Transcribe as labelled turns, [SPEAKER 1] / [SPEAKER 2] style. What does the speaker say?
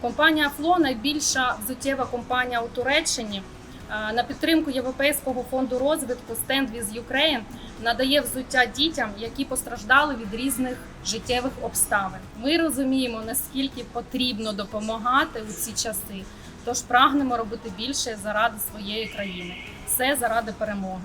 [SPEAKER 1] Компанія Фло найбільша взуттєва компанія у Туреччині. На підтримку Європейського фонду розвитку Stand with Ukraine надає взуття дітям, які постраждали від різних життєвих обставин. Ми розуміємо, наскільки потрібно допомагати у ці часи. Тож прагнемо робити більше заради своєї країни. Все заради перемоги.